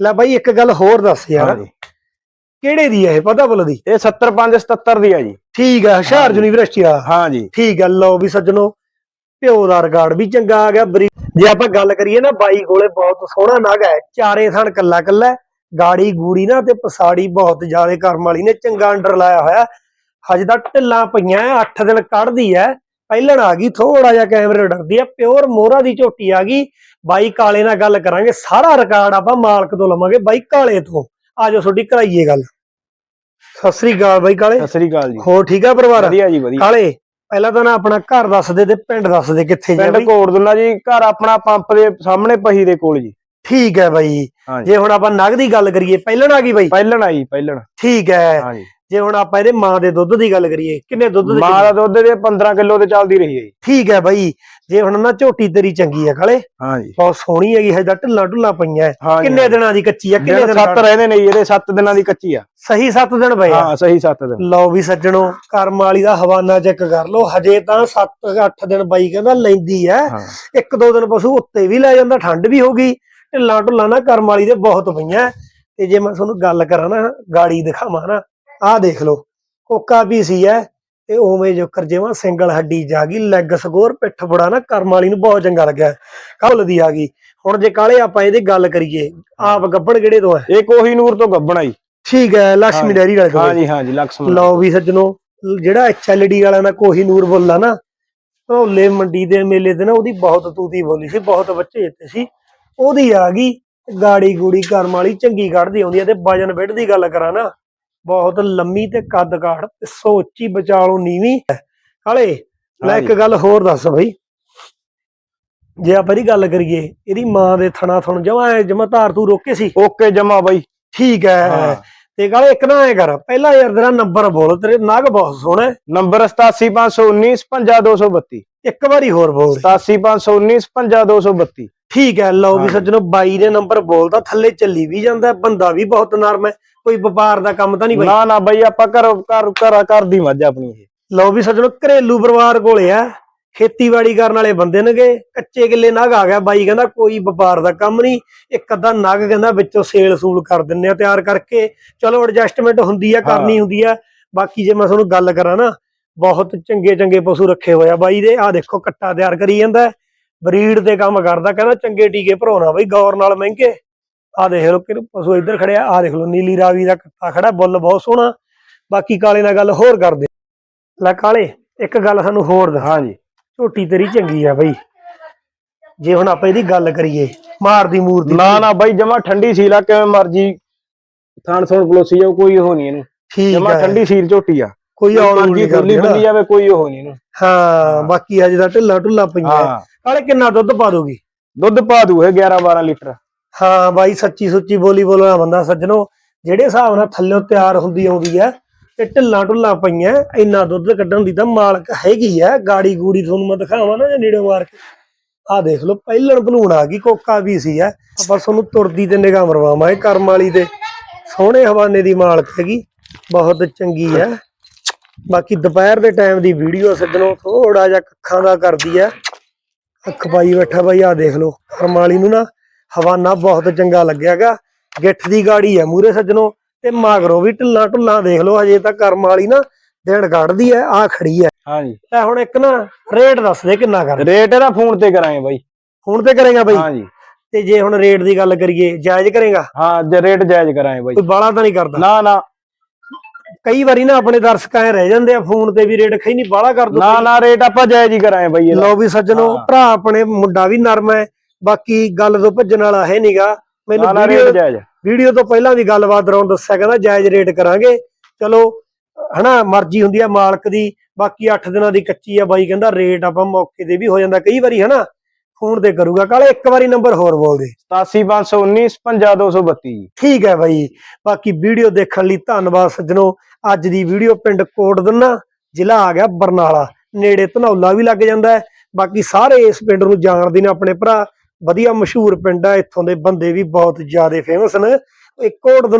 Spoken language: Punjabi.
ਲੈ ਬਾਈ ਇੱਕ ਗੱਲ ਹੋਰ ਦੱਸ ਯਾਰ। ਹਾਂਜੀ। ਕਿਹੜੇ ਦੀ ਹੈ ਇਹ? ਪਤਾ ਬੁੱਲ ਦੀ? ਇਹ 75 77 ਦੀ ਆ ਜੀ। ਠੀਕ ਹੈ ਹੁਸ਼ਿਆਰ। ਯੂਨੀਵਰਸਿਟੀ ਆ ਹਾਂਜੀ। ਠੀਕ ਹੈ ਲਓ ਵੀ ਸੱਜਣੋ ਪਿਓ ਦਾ ਰਿਕਾਰਡ ਵੀ ਚੰਗਾ ਆ ਗਿਆ ਬਰੀ ਜੇ ਆਪਾਂ ਗੱਲ ਕਰੀਏ ਨਾ ਬਾਈ ਕੋਲੇ ਬਹੁਤ ਸੋਹਣਾ ਨਗ ਹੈ ਚਾਰੇ ਥਣ ਕੱਲਾ ਕੱਲਾ। ਗਾੜੀ ਗੂੜੀ ਨਾ ਤੇ ਪਸਾੜੀ ਬਹੁਤ ਜ਼ਿਆਦਾ ਕਰਮ ਵਾਲੀ ਨੇ ਚੰਗਾ ਅੰਡਰ ਲਾਇਆ ਹੋਇਆ। ਹਜੇ ਤਾਂ ਢਿੱਲਾਂ ਪਈਆਂ 8 ਦਿਨ ਕੱਢਦੀ ਐ ਪਹਿਲਣ ਆ ਗਈ ਥੋੜਾ ਜਿਹਾ ਕੈਮਰੇ ਡਰਦੀ ਐ ਪਿਓਰ ਮੋਹਰਾ ਦੀ ਝੋਟੀ ਆ ਗਈ। ਬਾਈ ਕਾਲੇ ਨਾਲ ਗੱਲ ਕਰਾਂਗੇ ਸਾਰਾ ਰਿਕਾਰਡ ਆਪਾਂ ਮਾਲਕ ਤੋਂ ਲਵਾਂਗੇ ਬਾਈ ਕਾਲੇ ਤੋਂ। ਆਜੋ ਤੁਹਾਡੀ ਕਰਾਈਏ ਗੱਲ। ਸਤਿ ਸ੍ਰੀ ਅਕਾਲ ਬਾਈ ਕਾਲੇ। ਸਤਿ ਸ੍ਰੀ ਅਕਾਲ ਜੀ। ਹੋਰ ਠੀਕ ਆ ਪਰਿਵਾਰ? ਵਧੀਆ ਜੀ ਵਧੀਆ। ਕਾਲੇ ਪਹਿਲਾਂ ਤਾਂ ਨਾ ਆਪਣਾ ਘਰ ਦੱਸ ਦੇ ਤੇ ਪਿੰਡ ਦੱਸ ਦੇ ਕਿੱਥੇ ਜੀ ਪਿੰਡ ਬਾਈ। ਕੋੜਦੁੱਲਾ ਜੀ ਘਰ ਆਪਣਾ ਪੰਪ ਦੇ ਸਾਹਮਣੇ ਪਹੀ ਦੇ ਕੋਲ ਜੀ। ਠੀਕ ਹੈ ਬਾਈ। ਜੇ। ਹੁਣ ਆਪਾਂ ਨਗ ਦੀ ਗੱਲ ਕਰੀਏ ਪਹਿਲਣ ਆ ਗਈ ਬਾਈ? ਪਹਿਲਣ ਆਈ ਪਹਿਲਣ। ਠੀਕ ਹੈ। ਜੇ ਹੁਣ ਆਪਾਂ ਇਹਦੇ ਮਾਂ ਦੇ ਦੁੱਧ ਦੀ ਗੱਲ ਕਰੀਏ ਕਿੰਨੇ ਦੁੱਧ ਦੇ ਮਾਂ ਦਾ ਦੁੱਧ ਦੇ 15 ਕਿਲੋ ਤੇ ਚੱਲਦੀ ਰਹੀ ਹੈ ਜੀ। ਠੀਕ ਹੈ ਬਾਈ ਜੇ ਹੁਣ ਨਾ ਝੋਟੀ ਤੇਰੀ ਚੰਗੀ ਹੈ ਕਾਲੇ ਹਾਂਜੀ ਬਹੁਤ ਸੋਹਣੀ ਹੈਗੀ ਹਜੇ ਢਿੱਲਾ ਢੁੱਲਾ ਪਈਆਂ ਹੈ। ਕਿੰਨੇ ਦਿਨਾਂ ਦੀ ਕੱਚੀ ਆ ਕਿੰਨੇ ਦਿਨ ਸੱਤ ਰਹਿੰਦੇ ਨੇ ਇਹਦੇ 7 ਦਿਨਾਂ ਦੀ ਕੱਚੀ ਆ। ਸਹੀ 7 ਦਿਨ ਪਏ ਹਾਂ ਸਹੀ 7 ਦਿਨ। ਲਓ ਵੀ ਸੱਜਣੋ ਕਰਮ ਵਾਲੀ ਦਾ ਹਵਾਨਾ ਚੈੱਕ ਕਰ ਲਓ ਹਜੇ ਤਾਂ 7-8 ਦਿਨ ਬਾਈ ਕਹਿੰਦਾ ਲੈਂਦੀ ਹਾਂ। ਇੱਕ ਦੋ ਦਿਨ ਪਸ਼ੂ ਉੱਤੇ ਵੀ ਲੈ ਜਾਂਦਾ ਠੰਡ ਵੀ ਹੋ ਗਈ। ਢਿੱਲਾ ਢੁੱਲਾ ਨਾ ਕਰਮ ਵਾਲੀ ਦੇ ਬਹੁਤ ਪਈਆਂ। ਤੇ ਜੇ ਮੈਂ ਤੁਹਾਨੂੰ ਗੱਲ ਕਰਾਂ ਨਾ ਗਾੜੀ ਦਿਖਾਵਾਂ ਨਾ ਆਹ ਦੇਖ ਲਓ ਕੋਕਾ ਵੀ ਸੀ ਹੈ ਇਹ ਉਵੇਂ ਜੋਕਰ ਜਿਵੇਂ ਸਿੰਗਲ ਹੱਡੀ ਜਾ ਗਈ ਲੈਗ ਸਕੋਰ ਪਿੱਠ ਫੜਾ ਨਾ ਕਰਮ ਵਾਲੀ ਨੂੰ ਬਹੁਤ ਚੰਗਾ ਲੱਗਿਆ ਕਬਲ ਦੀ ਆ ਗਈ। ਹੁਣ ਜੇ ਕਾਲੇ ਆਪਾਂ ਇਹਦੀ ਗੱਲ ਕਰੀਏ ਆਪ ਗੱਬੜ ਕਿਹੜੇ ਤੋਂ ਹੈ ਇਹ ਕੋਹੀਨੂਰ ਤੋਂ ਗੱਬਣਾ ਜੀ। ਠੀਕ ਹੈ ਲక్ష్ਮੀ ਡੈਰੀ ਵਾਲੇ ਕੋਲ ਹਾਂਜੀ ਹਾਂਜੀ ਲక్ష్ਮੀ ਲਓ ਵੀ ਸੱਜਣੋ ਜਿਹੜਾ ਐਚਐਲਡੀ ਵਾਲਾ ਮੈਂ ਕੋਹੀਨੂਰ ਬੋਲਾਂ ਨਾ ਢੋਲੇ ਮੰਡੀ ਦੇ ਮੇਲੇ ਤੇ ਨਾ ਉਹਦੀ ਬਹੁਤ ਤੂਤੀ ਬੋਲੀ ਸੀ ਬਹੁਤ ਬੱਚੇ ਇੱਥੇ ਸੀ। ਉਹਦੀ ਆ ਗਈ ਗਾੜੀ ਗੂੜੀ ਕਰਮ ਵਾਲੀ ਚੰਗੀ ਕੱਢਦੀ ਆਉਂਦੀ ਆ ਤੇ ਵਜਨ ਵੇਟ ਦੀ ਗੱਲ ਕਰਾਂ ਨਾ ਬਹੁਤ ਲੰਮੀ ਤੇ ਕੱਦ ਕਾਠ ਤੇ ਸੋ ਉੱਚੀ ਬਚਾਲੋ ਨੀਵੀਂ। ਹਾਲੇ ਲੈ ਇੱਕ। ਗੱਲ ਹੋਰ ਦੱਸ ਬਈ। ਜੇ ਆਪਾਂ ਇਹਦੀ ਗੱਲ ਕਰੀਏ ਇਹਦੀ ਮਾਂ ਦੇ ਥਣਾ ਥਣ ਜਮਾ ਜਮਾ ਧਾਰ ਤੂੰ ਰੋਕੇ ਸੀ? ਓਕੇ ਜਮਾ ਬਾਈ। ਠੀਕ ਹੈ। ਤੇ ਕਾਲੇ ਇੱਕ ਨਾ ਐ ਕਰ ਪਹਿਲਾਂ ਯਾਰ ਤੇਰਾ ਨੰਬਰ ਬੋਲ ਤੇਰੇ ਨਗ ਬਹੁਤ ਸੋਹਣਾ। ਨੰਬਰ 87519 55232 ਇੱਕ ਵਾਰੀ ਹੋਰ ਬੋਲ। ਦੇ। 87519 55232 ਠੀਕ ਹੈ ਲਓ ਵੀ। ਸੱਜਣੋ ਬਾਈ ਨੇ ਨੰਬਰ ਬੋਲਦਾ ਥੱਲੇ ਚੱਲੀ ਵੀ ਜਾਂਦਾ ਬੰਦਾ ਵੀ ਬਹੁਤ ਨਰਮ ਹੈ ਕੋਈ ਵਪਾਰ ਦਾ ਕੰਮ ਤਾਂ ਨਹੀਂ ਬਾਈ ਨਾ ਨਾ ਬਾਈ ਆਪਾਂ ਘਰ ਘਰ ਘਰ ਕਰਦੀ ਮੱਝ ਆਪਣੀ ਇਹ ਲਓ ਵੀ ਸੱਜਣੋ ਘਰੇਲੂ ਪਰਿਵਾਰ ਕੋਲੇ ਆ ਖੇਤੀਬਾੜੀ ਕਰਨ ਵਾਲੇ ਬੰਦੇ ਨੇਗੇ ਕੱਚੇ ਕਿੱਲੇ ਨਗ ਆ ਗਿਆ ਬਾਈ ਕਹਿੰਦਾ ਕੋਈ ਵਪਾਰ ਦਾ ਕੰਮ ਨਹੀਂ ਇੱਕ ਅੱਧਾ ਨਗ ਕਹਿੰਦਾ ਵਿੱਚੋਂ ਸੇਲ ਸੂਲ ਕਰ ਦਿੰਨੇ ਆ ਤਿਆਰ ਕਰਕੇ ਚਲੋ ਐਡਜਸਟਮੈਂਟ ਹੁੰਦੀ ਆ ਕਰਨੀ। ਹੁੰਦੀ ਆ ਬਾਕੀ ਜੇ ਮੈਂ ਤੁਹਾਨੂੰ ਗੱਲ ਕਰਾਂ ਨਾ ਬਹੁਤ ਚੰਗੇ ਚੰਗੇ ਪਸ਼ੂ ਰੱਖੇ ਹੋਏ ਆ ਬਾਈ ਦੇ ਆ ਦੇਖੋ ਕੱਟਾ ਤਿਆਰ ਕਰੀ ਜਾਂਦਾ ਬਰੀਡ ਦੇ ਕੰਮ ਕਰਦਾ ਕਹਿੰਦਾ ਚੰਗੇ ਟੀਕੇ ਭਰਾਉਣਾ ਬਈ ਗੌਰ ਨਾਲ ਮਹਿੰਗੇ। ਆ ਦੇਖ ਲਓ ਕਿ ਪਸ਼ੂ ਇੱਧਰ ਖੜਿਆ ਆ ਦੇਖ ਲਓ ਨੀਲੀ ਰਾਵੀ ਦਾ ਕੱਟਾ ਖੜਾ ਬੁੱਲ ਬਹੁਤ ਸੋਹਣਾ। ਬਾਕੀ ਕਾਲੇ ਨਾਲ ਗੱਲ ਹੋਰ ਕਰਦੇ। ਲੈ ਕਾਲੇ ਇੱਕ ਗੱਲ ਸਾਨੂੰ ਹੋਰ ਦੱਸ ਹਾਂਜੀ ਝੋਟੀ ਤੇਰੀ ਚੰਗੀ ਆ ਬਈ। ਜੇ ਹੁਣ ਆਪਾਂ ਇਹਦੀ ਗੱਲ ਕਰੀਏ ਮਾਰਦੀ ਮੂਰਦੀ ਨਾ ਨਾ ਬਾਈ ਜਮਾ ਠੰਡੀ ਸੀਲ ਆ ਕਿਵੇਂ ਮਰਜ਼ੀ। ਥਾਣ ਥੋਣ ਪਲੋਸੀ ਜਾਓ ਕੋਈ ਉਹ ਨਹੀਂ ਇਹਨੂੰ। ਜਮਾ ਹੈ ਠੰਡੀ ਸੀਲ ਝੋਟੀ ਆ। ਕੋਈ ਮਰਜ਼ੀ ਨਹੀਂ ਕਰਦੀ ਨਾ। ਜਾਵੇ ਕੋਈ ਉਹ ਨਹੀਂ ਇਹਨੂੰ। ਹਾਂ ਹਾਂ। ਬਾਕੀ ਅਜੇ ਦਾ ਢਿੱਲਾ ਢੁੱਲਾ ਪਈਆਂ। ਹਾਂ। ਕਾਲੇ ਕਿੰਨਾ ਦੁੱਧ ਪਾ ਦੋਗੀ ਦੁੱਧ ਪਾ ਦੂ ਇਹ 11 12 ਲੀਟਰ। ਹਾਂ ਬਾਈ ਸੱਚੀ ਸੁੱਚੀ ਬੋਲੀ ਬੋਲਣਾ ਬੰਦਾ ਸੱਜਣੋ ਜਿਹੜੇ ਹਿਸਾਬ ਨਾਲ ਥੱਲੇ ਤਿਆਰ ਹੁੰਦੀ ਆਉਂਦੀ ਆ ਤੇ ਢਿੱਲਾਂ ਢੁੱਲਾਂ ਪਈਆਂ ਇੰਨਾ ਦੁੱਧ ਕੱਢਣ ਦੀ ਤਾਂ ਮਾਲਕ ਹੈਗੀ ਆ ਗਾੜੀ ਗੂੜੀ ਤੁਹਾਨੂੰ ਮੈਂ ਦਿਖਾਵਾਂ ਨਾ ਜੇ ਨੇੜੇ ਮਾਰ ਕੇ। ਆਹ ਦੇਖ ਲਓ ਪਹਿਲਣ ਭਲੂਣ ਆ ਗਈ ਕੋਕਾ ਵੀ ਸੀ ਆ ਆਪਾਂ ਤੁਹਾਨੂੰ ਤੁਰਦੀ ਤੇ ਨਿਗਾਹ ਮਰਵਾਵਾਂ ਇਹ ਕਰਮ ਵਾਲੀ ਦੇ ਸੋਹਣੇ ਹਵਾਨੇ ਦੀ ਮਾਲਕ ਹੈਗੀ ਬਹੁਤ ਚੰਗੀ ਆ ਬਾਕੀ ਦੁਪਹਿਰ ਦੇ ਟਾਈਮ ਦੀ ਵੀਡੀਓ ਸੱਜਣੋ ਥੋੜਾ ਜਿਹਾ ਅੱਖਾਂ ਦਾ ਕਰਦੀ ਆ ਅੱਖ ਪਾਈ ਬੈਠਾ ਬਾਈ ਆ ਦੇਖ ਲਓ। ਕਰਮ ਵਾਲੀ ਨੂੰ ਨਾ ਹਵਾਨਾ ਬਹੁਤ ਚੰਗਾ ਲੱਗਿਆਗਾ ਗਿੱਠ ਦੀ ਗਾੜੀ ਆ ਮੂਰੇ ਸੱਜਣੋ ਤੇ ਮਾਗਰੋ ਵੀ ਢਿੱਲਾ ਢੁੱਲਾ ਦੇਖ ਲਓ ਹਜੇ ਤਾਂ ਕਰਮ ਵਾਲੀ ਨਾ ਦਿਨ ਕੱਢਦੀ ਐ ਆ ਖੜੀ ਐ। ਹਾਂਜੀ। ਤੇ ਹੁਣ ਇੱਕ ਨਾ ਰੇਟ ਦੱਸ ਦੇ ਕਿੰਨਾ ਕਰ ਰੇਟ ਇਹਦਾ ਫੋਨ ਤੇ ਕਰਾਂਗੇ ਬਾਈ। ਹੁਣ ਤੇ ਕਰੇਗਾ ਬਾਈ? ਹਾਂਜੀ। ਤੇ ਜੇ ਹੁਣ ਰੇਟ ਦੀ ਗੱਲ ਕਰੀਏ ਜਾਇਜ਼ ਕਰੇਗਾ? ਹਾਂ ਜੇ ਰੇਟ ਜਾਇਜ਼ ਕਰਾਂਗੇ ਬਾਈ। ਕੋਈ ਬਾਲਾ ਤਾਂ ਨਹੀਂ ਕਰਦਾ? ਨਾ ਨਾ। ਕਈ ਵਾਰੀ ਨਾ ਆਪਣੇ ਦਰਸ਼ਕ ਐ ਰਹਿ ਜਾਂਦੇ ਆ ਫੋਨ ਤੇ ਵੀ ਰੇਟ ਖਈ ਨਹੀਂ ਬਾਲਾ ਕਰ ਦੋ ਨਾ ਨਾ ਰੇਟ ਆਪਾਂ ਜਾਇਜ਼ ਹੀ ਕਰਾਂਗੇ ਬਾਈ ਲਓ ਵੀ ਸੱਜਣੋ। ਭਰਾ ਆਪਣੇ ਮੁੰਡਾ ਵੀ ਨਰਮ ਹੈ ਬਾਕੀ ਗੱਲ ਤੋਂ ਭੱਜਣ ਵਾਲਾ ਹੈ ਨਹੀਂਗਾ ਮੈਨੂੰ ਵੀਡੀਓ ਵੀਡੀਓ ਤੋਂ ਪਹਿਲਾਂ ਵੀ ਗੱਲਬਾਤ ਦੌਰਾਨ ਦੱਸਿਆ ਕਹਿੰਦਾ ਜਾਇਜ਼ ਰੇਟ ਕਰਾਂਗੇ। ਚਲੋ ਹਨਾ ਮਰਜ਼ੀ ਹੁੰਦੀ ਆ ਮਾਲਕ ਦੀ ਬਾਕੀ 8 ਦਿਨਾਂ ਦੀ ਕੱਚੀ ਆ ਬਾਈ ਕਹਿੰਦਾ ਰੇਟ ਆਪਾਂ ਮੌਕੇ ਤੇ ਵੀ ਹੋ ਜਾਂਦਾ। ਕਈ ਵਾਰੀ ਹਨਾ ਫੋਨ ਤੇ ਕਰੂਗਾ। ਕਾਲੇ ਇੱਕ ਵਾਰੀ ਨੰਬਰ ਹੋਰ ਬੋਲ ਦੇ। 87519 55232 ਜੀ ਠੀਕ ਹੈ ਬਾਈ। ਬਾਕੀ ਵੀਡੀਓ ਦੇਖਣ ਲਈ ਧੰਨਵਾਦ ਸੱਜਣੋ। ਅੱਜ ਦੀ ਵੀਡੀਓ ਪਿੰਡ ਕੋਟਦੰਨਾ ਜ਼ਿਲ੍ਹਾ ਆ ਗਿਆ ਬਰਨਾਲਾ। ਨੇੜੇ ਧਨੌਲਾ ਵੀ ਲੱਗ ਜਾਂਦਾ ਹੈ। ਬਾਕੀ ਸਾਰੇ ਇਸ ਪਿੰਡ ਨੂੰ ਜਾਣਦੇ ਨੇ ਆਪਣੇ ਭਰਾ। ਵਧੀਆ ਮਸ਼ਹੂਰ ਪਿੰਡ ਆ। ਇੱਥੋਂ ਦੇ ਬੰਦੇ ਵੀ ਬਹੁਤ ਜ਼ਿਆਦਾ ਫੇਮਸ ਨੇ। ਇਹ ਕੋਟਦੰਨਾ